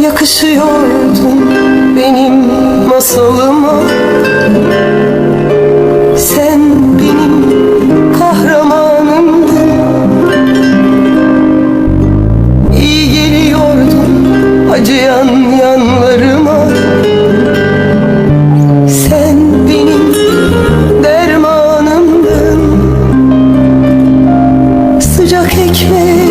yakışıyordun benim masalıma. became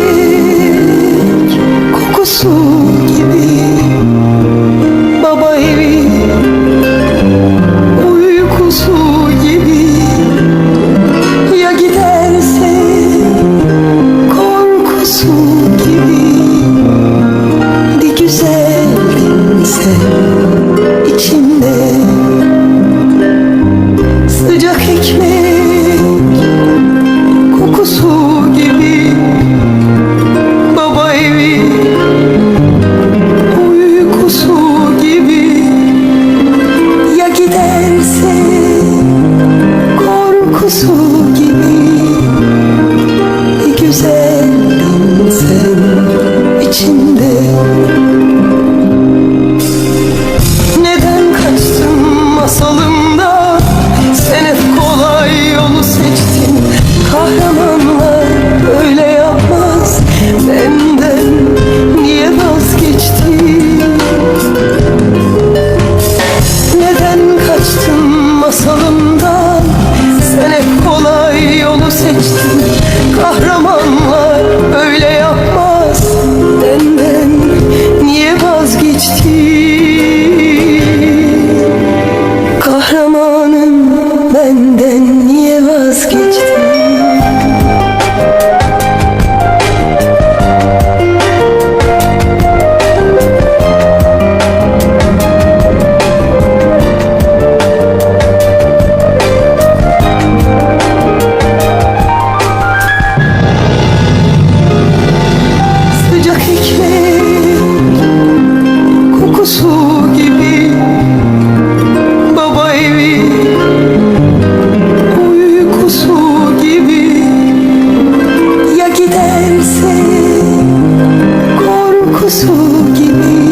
masalımdan Sen hep kolay yolu seçtin Kahraman 见你。